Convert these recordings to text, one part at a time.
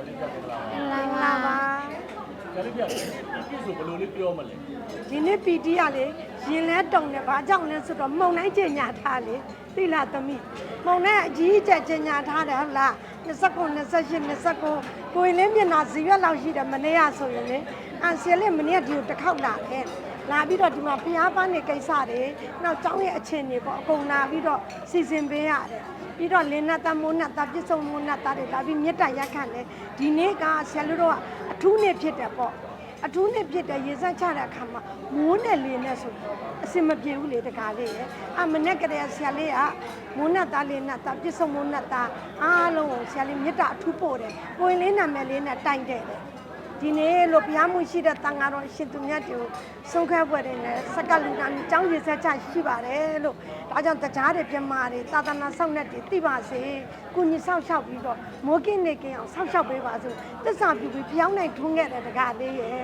လာပါဆရာလေးပြမင်္ဂလာပါမင်္ဂလာပါဆရာလေးပြပြဆိုဘယ်လိုလေးပြောမလဲဒီနေ့ပီတီကလေရင်လဲတုံတယ်ဘာကြောင့်လဲဆိုတော့မုံတိုင်းကျင်ညာထားလေသိလားသမီးမုံတိုင်းအကြီးအကျယ်ကျင်ညာထားတယ်ဟုတ်လား29 28 29ကိုရင်လေးမျက်နှာဇီရွက်လောက်ရှိတယ်မနေ့ကဆိုရင်လေအန်ဆယ်လေးမနေ့ကဒီကိုတစ်ခေါက်လာတယ်လာပြီးတော့ဒီမှာဖျားပန်းနေကိစ္စတွေနောက်ကျောင်းရဲ့အခြေအနေပေါ့အကုန်လာပြီးတော့စီစဉ်ပေးရတယ် ပြီးတော့လင်းနဲ့တမိုးနဲ့တပြစ်စုံမိုးနဲ့တာတွေလာပြီးမြတ်တရက်ခံတယ်ဒီနေ့ကဆယ်လူတို့ကအထူးနေ့ဖြစ်တယ်ပေါ့အထူးနဲ့ဖြစ်တဲ့ရေစက်ချတဲ့အခါမှာမိုးနဲ့လေနဲ့ဆိုအစင်မပြေဘူးလေတကားလေးရဲ့အမနဲ့ကလေးဆရာလေးကမိုးနဲ့သားလေးနဲ့သားပြစ်စုံမိုးနဲ့သားအားလုံးကိုဆရာလေးမြတ်တာအထူးပို့တယ်ကိုရင်လေးနာမည်လေးနဲ့တိုင်တယ်လေ ဒီနေ့လို့ဘုရားမှုရှိတဲ့တန်ဃာတော်ရှင်သူမြတ်တွေကိုဆုံးခဲပွဲတွေနဲ့စက္ကလူနာမြေကျောင်းရေစက်ချရှိပါတယ်လို့ဒါကြောင့်တရားတွေပြမာတွေသာသနာဆောင်တဲ့တွေသိပါစေကုညီဆောက်ရှောက်ပြီးတော့မိုးကင်းနေကင်းအောင်ဆောက်ရှောက်ပေးပါစို့သစ္စာပြုပြီးဖျောင်းနိုင်ထွန်းခဲ့တဲ့တကားလေးရဲ့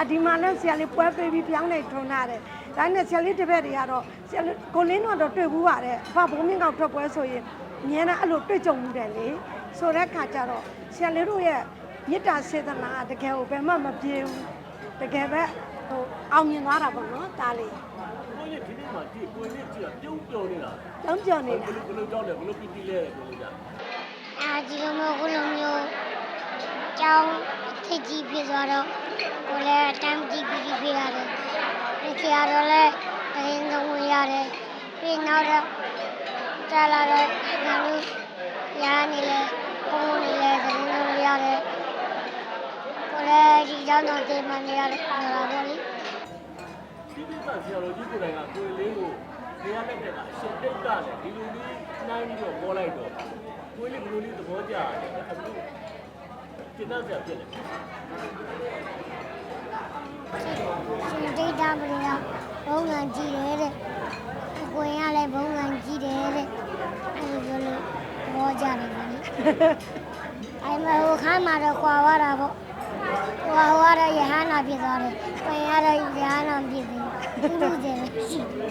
အဒီမှာလည်းဆရာလေးပွဲပေးပြီးဖျောင်းနိုင်ထွန်းလာတယ်ဒါနဲ့ဆရာလေးတစ်ပည့်တွေကတော့ဆရာလေးကိုလင်းတော့တော့တွေ့ဘူးပါတယ်အဖဘုံမြင့်ကောင်ထွက်ပွဲဆိုရင်အများနဲ့အဲ့လိုတွေ့ကြုံမှုတယ်လေဆိုတဲ့ခါကျတော့ဆရာလေးတို့ရဲ့ မေတ္တာစေတနာကတကယ်ကိုဘယ်မှမပြေဘူးတကယ်ပဲဟိုအောင်မြင်သွားတာပေါ့နော်ဒါလေးကိုကြီးဒီနေ့မှဒီကိုကြီးကြည့်ပြုံးပြောနေတာကျောင်းပြော်နေဘယ်တာလိုဘယ်လိုကြောက်လဲဘယ်လိုပီတီလဲကိုကြီးကြအဲဒီလိုမျိုးခုလိုမျိုးကျောင်းထစ်ကြီးဖြစ်သွားတော့ကိုလည်းအတမ်းကြီးပြီးဖြစ်ရတယ်။ဒီချာတော့လည်းအရင်ဆုံးဝင်ရတယ်။ပြီးနောက်တော့ကြာလာတော့ငါတို့ရာနေလေပုံနေလေသတင်းလို့ရတယ်။ကို လည်းဒီကျောင်းတော့တင်မှနေရတယ်ဆိုတာပေါ့လေဒီဒီကဆရာတော်ကြီးကိုယ်တိုင်ကကိုယ်လေးကိုနေရာနဲ့တက်တာအရှင်တိတ်ကလည်းဒီလိုလေးနှိုင်းပြီးတော့ပေါ်လိုက်တော့ကိုယ်လေးဘယ်လိုလေးသဘောကျတယ်အခုကျင့်တတ်ဆရာဖြစ်တယ်။ရှင်ဒိတ်တာမလို့ဘုံငံကြည့်တယ်တဲ့အကွင်ကလည်းဘုံငံကြည့်တယ်တဲ့အဲလိုပြောလို့ဘောကြတယ်ဗျာအဲမဟိုခမ်းမှာတော့ခွာသွားတာပေါ့ ဟိုဟိုကတော့ရဟန္တာဖြစ်သွားတယ်ကွင်ကတော့ရဟန္တာဖြစ်တယ်သူလူတယ်ရှိတယ်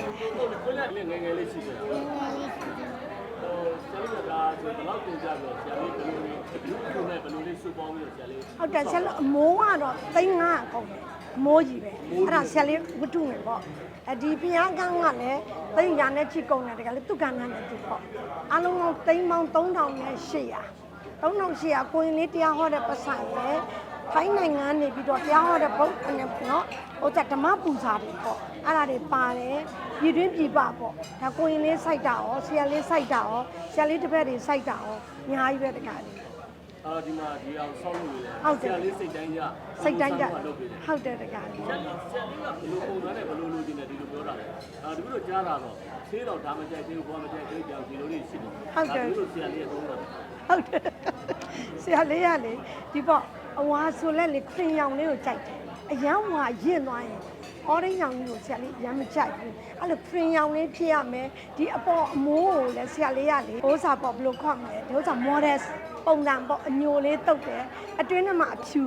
ကိုယ်လည်းငယ်ငယ်လေးရှိတယ်ငယ်ငယ်လေးရှိတယ်ဟိုဆရာလေးကဆိုဘယ်လောက်ကုန်ကြတော့ဆရာလေးဘယ်လိုလေးဒီလိုနဲ့ဘယ်လိုလေးစုပေါင်းပြီးတော့ဆရာလေးဟုတ်တယ်ဆရာလေးအမိုးကတော့သိန်း900အကုန်တယ်အမိုးကြီးပဲအဲ့ဒါဆရာလေးဝတ္ထုမယ်ပေါ့အဒီဘုရားကန်းကလည်းသိန်းရာနဲ့ချီကုန်တယ်တကယ်လည်းသူကန်းနဲ့သူပေါ့အလုံးလုံးသိန်းပေါင်း3800 3800ကိုရင်လေးတရားဟောတဲ့ပတ်ဆိုင်ရယ် ထိုင်းနိုင်ငံနေပြီးတော့တရားဟောတဲ့ဘုတ်နဲ့နော်ဟိုကဓမ္မပူဇာတွေပေါ့အဲ့ဒါတွေပါတယ်ပြည်တွင်းပြည်ပပေါ့ဒါကိုရင်လေးစိုက်တာရောဆရာလေးစိုက်တာရောဆရာလေးတစ်ဖက်တွေစိုက်တာရောအများကြီးပဲတကယ်လေးအာဒီမှာဒီအောင်ဆောက်လို့ရတယ်ဟုတ်တယ်ဆရာလေးစိတ်တိုင်းကြစိတ်တိုင်းကြလုပ်ပေးတယ်ဟုတ်တယ်တကယ်လေးဆရာလေးဆရာလေးကဘယ်လိုပုံစံနဲ့ဘယ်လိုလိုချင်တယ်ဒီလိုပြောတာလဲအာဒီလိုကြားတာတော့သေးတော့ဒါမကြိုက်သေးဘူးဘောမကြိုက်သေးဘူးကြောင်ဒီလိုလေးရှိတယ်ဒီလိုဆရာလေးကသုံးတာဟုတ်တယ်ဆရာလေးရလေဒီပေါ့ အဝါဆိုလဲလေခရင်ရောင်လေးကိုကြိုက်တယ်အရန်ဝါရင့်သွားရင်အော်ရင်ရောင်ကြီးကိုဆရာလေးရမ်းမကြိုက်ဘူးအဲ့လိုခရင်ရောင်လေးဖြစ်ရမယ်ဒီအပေါ်အမိုးကိုလည်းဆရာလေးရလေဥစားပေါ့ဘယ်လိုခေါ်မလဲဒီဥစား model ပုံစံပေါ့အညိုလေးတုတ်တယ်အတွင်းထဲမှာအဖြူ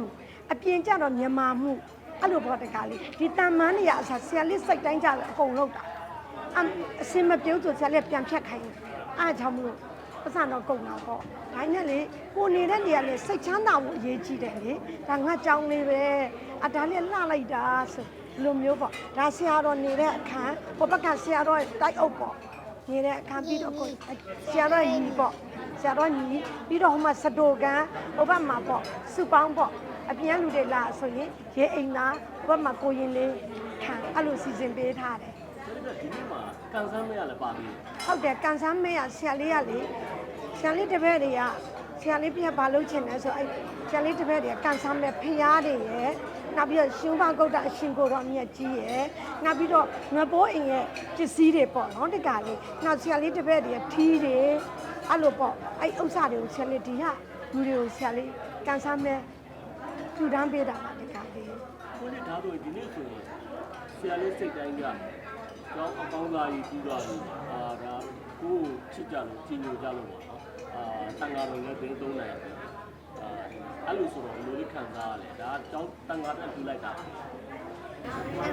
အပြင်ကျတော့မြန်မာမှုအဲ့လိုပေါ့တကားလေးဒီတန်မန်းနေရအစားဆရာလေးစိတ်တိုင်းကြတယ်အကုန်လုံးတာအမ်အစင်မပြုံးဆိုဆရာလေးပြန်ဖြတ်ခိုင်းတယ်အားကြောင့်မလို့ ပတ်စံတော့ကုန်တာပေါ့ဒါနဲ့လေကိုနေတဲ့နေရာလေစိတ်ချမ်းသာဖို့အရေးကြီးတယ်လေဒါငါကြောင်းလေးပဲအဒါလေးလှလိုက်တာဆိုဒီလိုမျိုးပေါ့ဒါဆရာတော်နေတဲ့အခန်းဟိုဘက်ကဆရာတော်တိုက်အုပ်ပေါ့နေတဲ့အခန်းပြီးတော့ကိုဆရာတော်ညီပေါ့ဆရာတော်ညီပြီးတော့ဟိုမှာစတိုကန်ဟိုဘက်မှာပေါ့စုပေါင်းပေါ့အပြန်လူတွေလာဆိုရင်ရေအိမ်သားဟိုဘက်မှာကိုရင်လေးခံအဲ့လိုစီစဉ်ပေးထားတယ် ဆရာလေးကဒီနေ့မှာကန်ဆန်းမရလည်းပါပြီဟုတ်တယ်ကန်ဆန်းမဲရဆရာလေးကလေဆရာလေးတစ်ပည့်တွေကဆရာလေးပြဘာလုပ်ချင်လဲဆိုအဲ့ဆရာလေးတစ်ပည့်တွေကကန်ဆန်းမဲဖျားတွေရယ်နောက်ပြီးတော့ရှင်ဘဂုတ်တအရှင်ကိုတော်မြတ်ကြီးရယ်နောက်ပြီးတော့ငပိုးအိမ်ရဲ့ပစ္စည်းတွေပေါ့နော်တကလေးနောက်ဆရာလေးတစ်ပည့်တွေကထီးတွေအဲ့လိုပေါ့အဲ့ဥစ္စာတွေကိုဆရာလေးဒီကလူတွေကိုဆရာလေးကန်ဆန်းမဲထူတန်းပေးတာပါတကလေးကိုလေးဒါဆိုဒီနေ့ဆိုရင်ဆရာလေးစိတ်တိုင်းကြ ကျောင်းအကောင်းသားကြီးပြီးသွားပြီအာဒါကိုယ်ချစ်ကြလို့ကြီးညိုကြလို့ပေါ့နော်အာတန်ဃာတော်လည်းတင်းသုံးနိုင်တယ်အာအဲ့လိုဆိုတော့ဘယ်လိုလေးခံစားရလဲဒါကကျောင်းတန်ခါတက်ထူလိုက်တာ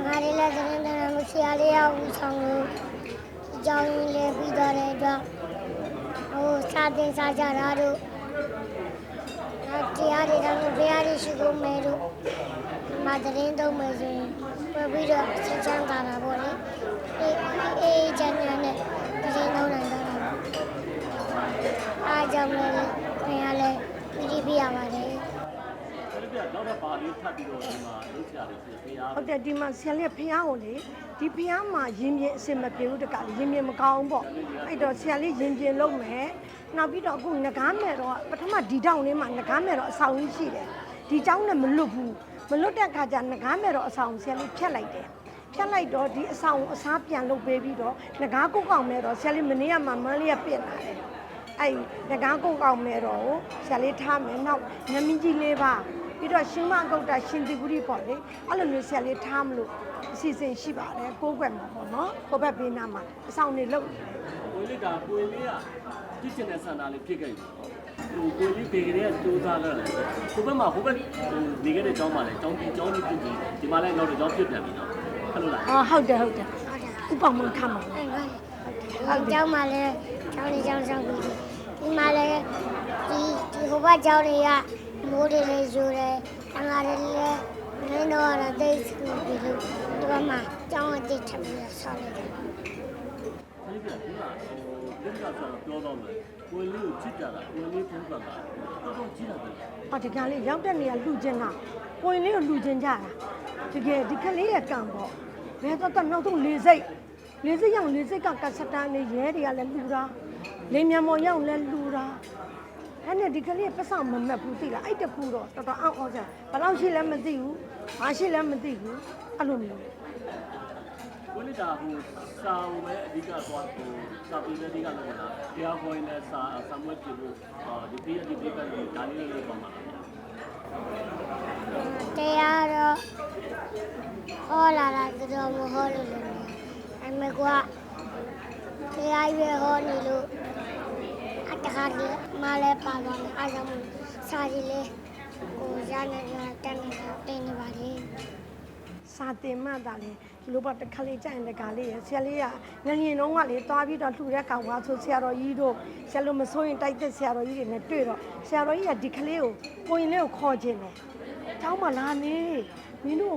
ငါလေးလည်းသတင်းတယ်မဆရာလေးရောက်ဦးဆောင်လို့အကြောင်းရင်းလေးပြီးတော့တဲ့အတွက်ဟိုစာတင်စာကြတာတို့အဲတရားတွေတော့ဘုရားတွေရှိကုန်မယ်တို့ဒီ မှာသတင်းသုံးမယ်ဆိုရင်ပြပြီးတော့ဆက်ချမ်းသာတာပေါ့လေအေးအေးချမ်းချမ်းနဲ့သတင်းသုံးနိုင်တော့တာပေါ့အားကြောင့်လည်းခင်ဗျားလည်းပြည်ပြရပါတယ် အဲ့ဒီပြတော့တော့ပါလေးထပ်ပြီးတော့ဒီမှာလုပ်ကြရတယ်ဖြစ်ဖေးအား ဟုတ်တယ်ဒီမှာဆရာလေးဖះကိုလေဒီဖះမှာရင်ပြင်အစင်မပြေဘူးတကလေရင်ပြင်မကောင်းဘူးပေါ့အဲ့တော့ဆရာလေးရင်ပြင်လုပ်မယ်နောက်ပြီးတော့အခုငကားမဲ့တော့ပထမဒီတောင်လေးမှာငကားမဲ့တော့အဆောင်ကြီးရှိတယ်ဒီเจ้าနဲ့မလွတ်ဘူး မလွတ်တဲ့ခါကျငကားမဲ့တော့အဆောင်ဆရာလေးဖြတ်လိုက်တယ်ဖြတ်လိုက်တော့ဒီအဆောင်ကိုအစားပြန်လုပ်ပေးပြီးတော့ငကားကုတ်ကောင်မဲ့တော့ဆရာလေးမနေ့ကမှမန်းလေးကပြင်လာတယ်အဲ့ငကားကုတ်ကောင်မဲ့တော့ကိုဆရာလေးထားမယ်နောက်နမင်းကြီးလေးပါပြီးတော့ရှင်မအကုတ်တာရှင်တိဂုရိပေါ့လေအဲ့လိုမျိုးဆရာလေးထားမလို့အစီအစဉ်ရှိပါတယ်ကိုးကွယ်မှာပေါ့နော်ကိုယ့်ဘက်ဘေးနားမှာအဆောင်နေလို့ ကိုလေးကကိုလေးကကြည့်ချင်တဲ့ဆန္ဒလေးဖြစ်ခဲ့ပြီဟိုကိုလေးဘေကလေးကစူးစမ်းလာတယ်ဟိုဘက်မှာဟိုဘက်ဟိုနေခဲ့တဲ့ကျောင်းမှာလည်းကျောင်းပြီးကျောင်းကြီးပြည်ကြီးဒီမှာလည်းနောက်တော့ကျောင်းဖြစ်ပြန်ပြီနော်အဲ့လိုလားအော်ဟုတ်တယ်ဟုတ်တယ်ဥပမာခမှာအဲ့ဒါဟုတ်ကျောင်းမှာလည်းကျောင်းလေးကျောင်းဆောင်ပြီးဒီမှာလည်းဒီဒီဟိုဘက်ကျောင်းတွေကမိုးတွေလည်းယူတယ်အငါတွေလည်းနင်းတော့ရတဲ့စကူပြီးလို့ဒီဘက်မှာကျောင်းအတိတ်ထပ်ပြီးဆောက်လိုက်တယ် ကိုလေးကဒီမှာဟိုဒီကဆိုတော့ပြောတော့မယ်ကိုလေးကိုချစ်ကြတာကိုလေးဖုန်းကတာတော်တော်ကြည့်ရတယ်အော်ဒီကလေးရောက်တဲ့နေရာလှူခြင်းတာကိုရင်လေးကိုလှူခြင်းကြတာတကယ်ဒီကလေးရဲ့ကံပေါ့ဘယ်တော့တော့နောက်ဆုံးလေးစိတ်လေးစိတ်ရောက်လေးစိတ်ကကတ်စတန်လေးရဲတွေကလည်းလှူတာလေးမြန်မော်ရောက်လည်းလှူတာအဲ့နဲ့ဒီကလေးပတ်ဆောင်မမက်ဘူးသိလားအဲ့တခုတော့တော်တော်အောင့်အောင့်ကြဘယ်လောက်ရှိလဲမသိဘူးဘာရှိလဲမသိဘူးအဲ့လိုမျိုး ကိုလေးကဟိုစာဝင်ပဲအဓိကသွားဟိုစာပေတဲ့အဓိကလုပ်တာတရားဟောရင်လည်းစာစာမွေးပြဖို့ဒီပြည့်ဒီပြည့်ကဒါလေးလေးပေါ့မှာတရားတော့ဟောလာတာတော်မဟောလို့လည်းအမေကတရားရွယ်ဟောနေလို့အတခါကြီးမလဲပါသွားတယ်အားကြောင့်စာကြီးလေးကိုရနေရတန်းနေတာတင်နေပါလေစာတင်မှတာလေ ဒီလိုပေါ့တခါလေးကြိုင်တခါလေးရဆရာလေးကငငင်တော့ကလေသွားပြီးတော့လှူတဲ့ကောင်ကဆိုဆရာတော်ကြီးတို့ဆရာလိုမစိုးရင်တိုက်တဲ့ဆရာတော်ကြီးတွေနဲ့တွေ့တော့ဆရာတော်ကြီးကဒီခလေးကိုကိုရင်လေးကိုခေါ်ခြင်းတယ်။တောင်းမလာနေမင်းတို့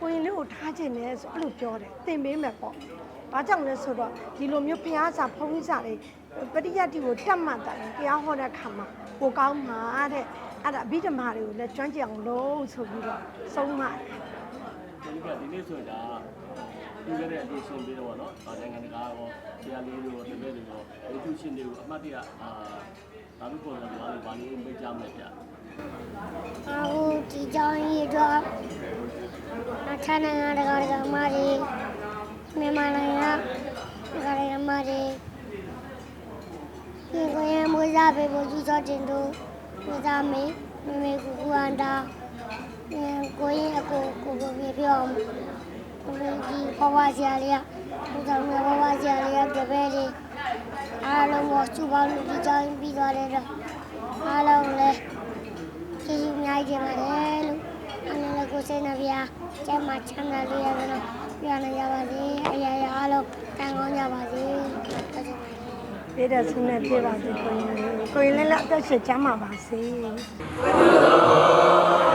ကိုရင်လေးကိုထားခြင်းတယ်ဆိုအဲ့လိုပြောတယ်သင်ပေးမယ်ပေါ့။ဘာကြောင့်လဲဆိုတော့ဒီလိုမျိုးဖျားစာဖုံးစာတွေပရိယတ်တီကိုတတ်မှတ်တယ်တရားဟောတဲ့ခါမှာကိုကောင်းမှာတဲ့အဲ့ဒါအဘိဓမ္မာတွေကိုလည်းကျွမ်းကျင်အောင်လုပ်ဆိုပြီးတော့ဆုံးမတယ် ဒီကဒီနေ့ဆိုရင်ဒါဒီကတဲ့အတွေ့အကြုံပြီးတော့ဗောနော်နိုင်ငံတကာရောဆရာလေးတွေရောတပည့်တွေရောအထူးရှင်တွေကိုအမှတ်တရအာဒါမျိုးပေါ်လာတယ်ဘာလို့မိတ်ကြမဲ့ပြအာဟိုဒီကြောင်ရေတော့အထနိုင်ငံတကာကမာရီမြန်မာနိုင်ငံကကရမာရီဒီကိုရမိုးစားပေးဖို့ကြိုးစားတင်တို့ကိုစားမေမေကူကူအန်တာ ကိုရင်အကိုကိုကိုပြပြောင်းကိုဒီဘဝဆရာလေးကဘုရားမြတ်ဘဝဆရာလေးကတပည့်လေးအားလုံးကိုစုပေါင်းလို့ဒီကြောင်းပြီးသွားတယ်တော့အားလုံးလည်းကျေးဇူးအများကြီးတင်ပါတယ်လို့အနေနဲ့ကိုစိတ်နှပြကျမ်းမှာချမ်းသာလေးရတော့ပြန်နေရပါစေအရာရာအားလုံးတန်ကောင်းကြပါစေဟုတ်ကဲ့ပါပြည့်တဲ့ဆုနဲ့ပြည့်ပါစေကိုရင်လေးကိုရင်လေးလည်းအသက်ရှင်ကျမ်းပါပါစေ။